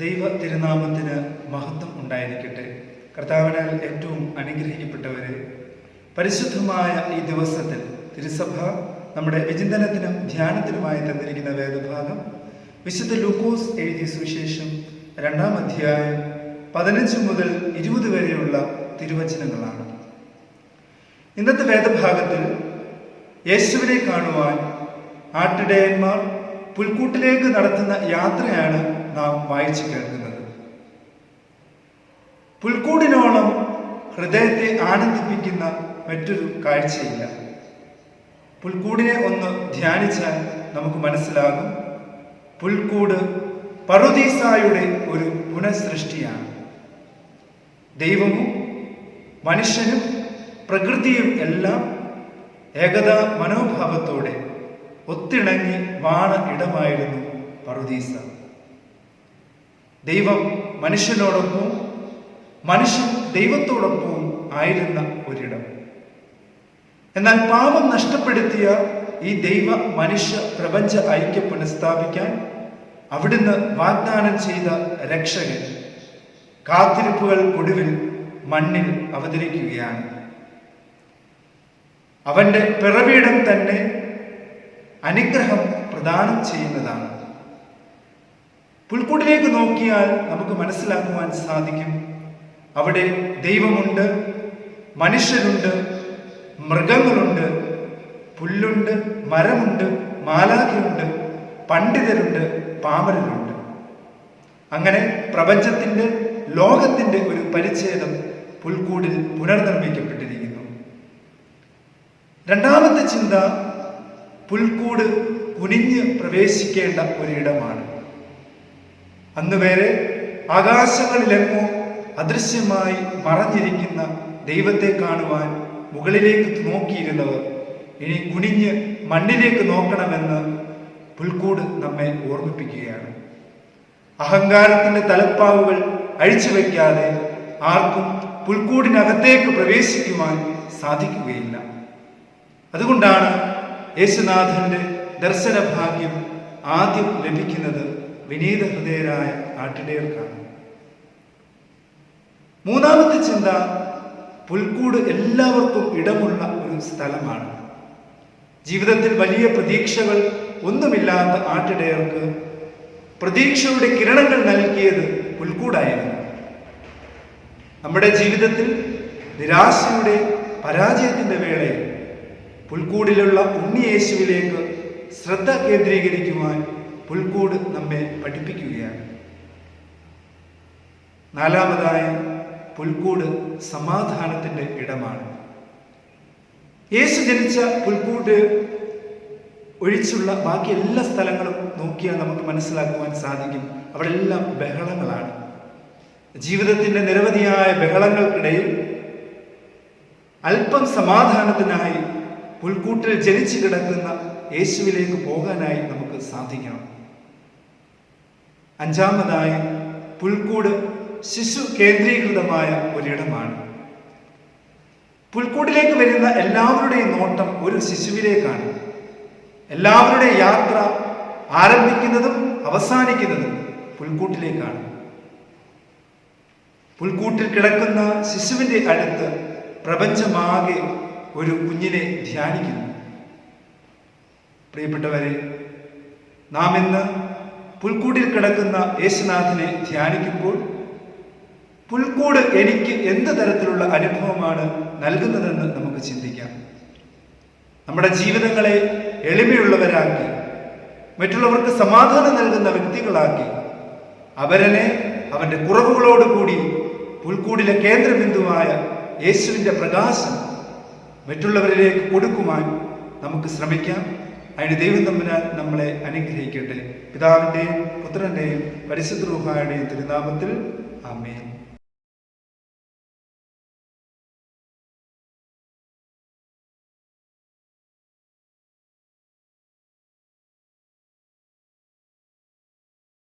ദൈവ തിരുനാമത്തിന് മഹത്വം ഉണ്ടായിരിക്കട്ടെ. കർത്താവിനാൽ ഏറ്റവും അനുഗ്രഹിക്കപ്പെട്ടവരെ പരിശുദ്ധമായ ഈ ദിവസത്തിൽ തിരുസഭ നമ്മുടെ വിചിന്തനത്തിനും ധ്യാനത്തിനുമായി തന്നിരിക്കുന്ന വേദഭാഗം വിശുദ്ധ ലൂക്കോസ് എഴുതിയ സുവിശേഷം രണ്ടാം അധ്യായം പതിനഞ്ച് മുതൽ ഇരുപത് വരെയുള്ള തിരുവചനങ്ങളാണ്. ഇന്നത്തെ വേദഭാഗത്തിൽ യേശുവിനെ കാണുവാൻ ആട്ടിടയന്മാർ പുൽക്കൂട്ടിലേക്ക് നടത്തുന്ന യാത്രയാണ് നാം വായിച്ചു കേൾക്കുന്നത്. പുൽക്കൂടിനോളം ഹൃദയത്തെ ആനന്ദിപ്പിക്കുന്ന മറ്റൊരു കാഴ്ചയില്ല. പുൽക്കൂടിനെ ഒന്ന് ധ്യാനിച്ചാൽ നമുക്ക് മനസ്സിലാകും. പുൽക്കൂട് പറുദീസായുടെ ഒരു പുനഃസൃഷ്ടിയാണ് ദൈവവും മനുഷ്യനും പ്രകൃതിയും എല്ലാം ഏകതാ മനോഭാവത്തോടെ ഒത്തിണങ്ങി വാണ ഇടമായിരുന്നു പറുദീസ. ദൈവം മനുഷ്യനോടൊപ്പവും മനുഷ്യൻ ദൈവത്തോടൊപ്പവും ആയിരുന്ന ഒരിടം. എന്നാൽ പാപം നഷ്ടപ്പെടുത്തിയ ഈ ദൈവ മനുഷ്യ പ്രപഞ്ച ഐക്യം പുനഃസ്ഥാപിക്കാൻ അവിടുന്ന് വാഗ്ദാനം ചെയ്ത രക്ഷകൻ കാത്തിരിപ്പുകൾ ഒടുവിൽ മണ്ണിൽ അവതരിക്കുകയാണ്. അവന്റെ പിറവിയിടം തന്നെ അനുഗ്രഹം പ്രദാനം ചെയ്യുന്നതാണ്. പുൽക്കൂട്ടിലേക്ക് നോക്കിയാൽ നമുക്ക് മനസ്സിലാക്കുവാൻ സാധിക്കും. അവിടെ ദൈവമുണ്ട് മനുഷ്യരുണ്ട് മൃഗങ്ങളുണ്ട് പുല്ലുണ്ട് മരമുണ്ട് മാലാഖയുണ്ട് പണ്ഡിതരുണ്ട് പാമരരുണ്ട്. അങ്ങനെ പ്രപഞ്ചത്തിന്റെ ലോകത്തിന്റെ ഒരു പരിച്ഛേദം പുൽക്കൂടിൽ പുനർനിർമ്മിക്കപ്പെട്ടിരിക്കുന്നു. രണ്ടാമത്തെ ചിന്ത പുൽക്കൂട് കുനിഞ്ഞ് പ്രവേശിക്കേണ്ട ഒരിടമാണ്. അന്ന് വരെ ആകാശങ്ങളിലെങ്ങോ അദൃശ്യമായി മറഞ്ഞിരിക്കുന്ന ദൈവത്തെ കാണുവാൻ മുകളിലേക്ക് നോക്കിയിരുന്നവർ ഇനി കുനിഞ്ഞ് മണ്ണിലേക്ക് നോക്കണമെന്ന് പുൽക്കൂട് നമ്മെ ഓർമ്മിപ്പിക്കുകയാണ്. അഹങ്കാരത്തിന്റെ തലപ്പാവുകൾ അഴിച്ചു വയ്ക്കാതെ ആർക്കും പുൽക്കൂടിനകത്തേക്ക് പ്രവേശിക്കുവാൻ സാധിക്കുകയില്ല. അതുകൊണ്ടാണ് യേശുനാഥന്റെ ദർശന ഭാഗ്യം ആദ്യം ലഭിക്കുന്നത് വിനീത ഹൃദയരായ ആട്ടിടയർക്കാണ്. മൂന്നാമത്തെ ചിന്ത പുൽക്കൂട് എല്ലാവർക്കും ഇടമുള്ള ഒരു സ്ഥലമാണ്. ജീവിതത്തിൽ വലിയ പ്രതീക്ഷകൾ ഒന്നുമില്ലാത്ത ആട്ടിടയർക്ക് പ്രതീക്ഷയുടെ കിരണങ്ങൾ നൽകിയത് പുൽക്കൂടായിരുന്നു. നമ്മുടെ ജീവിതത്തിൽ നിരാശയുടെ പരാജയത്തിന്റെ വേളയിൽ പുൽക്കൂടിലുള്ള ഉണ്ണിയേശുവിലേക്ക് ശ്രദ്ധ കേന്ദ്രീകരിക്കുവാൻ പുൽക്കൂട് നമ്മെ പഠിപ്പിക്കുകയാണ്. നാലാമതായി പുൽക്കൂട് സമാധാനത്തിന്റെ ഇടമാണ്. യേശു ജനിച്ച പുൽക്കൂട് ഒഴിച്ചുള്ള ബാക്കി എല്ലാ സ്ഥലങ്ങളും നോക്കിയാൽ നമുക്ക് മനസ്സിലാക്കുവാൻ സാധിക്കും. അവിടെ എല്ലാം ബഹളങ്ങളാണ്. ജീവിതത്തിന്റെ നിരവധിയായ ബഹളങ്ങൾക്കിടയിൽ അല്പം സമാധാനത്തിനായി പുൽക്കൂട്ടിൽ ജനിച്ചു കിടക്കുന്ന യേശുവിലേക്ക് പോകാനായി നമുക്ക് സാധിക്കണം. അഞ്ചാമതായി പുൽക്കൂട് ശിശു കേന്ദ്രീകൃതമായ ഒരിടമാണ്. പുൽക്കൂട്ടിലേക്ക് വരുന്ന എല്ലാവരുടെയും നോട്ടം ഒരു ശിശുവിലേക്കാണ്. എല്ലാവരുടെയും യാത്ര ആരംഭിക്കുന്നതും അവസാനിക്കുന്നതും പുൽക്കൂട്ടിലേക്കാണ്. പുൽക്കൂട്ടിൽ കിടക്കുന്ന ശിശുവിന്റെ അടുത്ത് പ്രപഞ്ചമാകെ ഒരു കുഞ്ഞിനെ ധ്യാനിക്കുന്നു. പ്രിയപ്പെട്ടവരെ നാം ഇന്ന് പുൽക്കൂടിൽ കിടക്കുന്ന യേശുനാഥനെ ധ്യാനിക്കുമ്പോൾ പുൽക്കൂട് എനിക്ക് എന്ത് തരത്തിലുള്ള അനുഭവമാണ് നൽകുന്നതെന്ന് നമുക്ക് ചിന്തിക്കാം. നമ്മുടെ ജീവിതങ്ങളെ എളിമയുള്ളവരാക്കി മറ്റുള്ളവർക്ക് സമാധാനം നൽകുന്ന വ്യക്തികളാക്കി അവരനെ അവന്റെ കുറവുകളോടുകൂടി പുൽക്കൂടിലെ കേന്ദ്രബിന്ദുവായ യേശുവിന്റെ പ്രകാശം മറ്റുള്ളവരിലേക്ക് കൊടുക്കുവാൻ നമുക്ക് ശ്രമിക്കാം. അതിന് ദൈവം തമ്മിനാൽ നമ്മളെ അനുഗ്രഹിക്കട്ടെ. പിതാവിന്റെയും പുത്രന്റെയും പരിശുദ്ധ റൂഹായുടെയും തിരുനാമത്തിൽ ആമേൻ.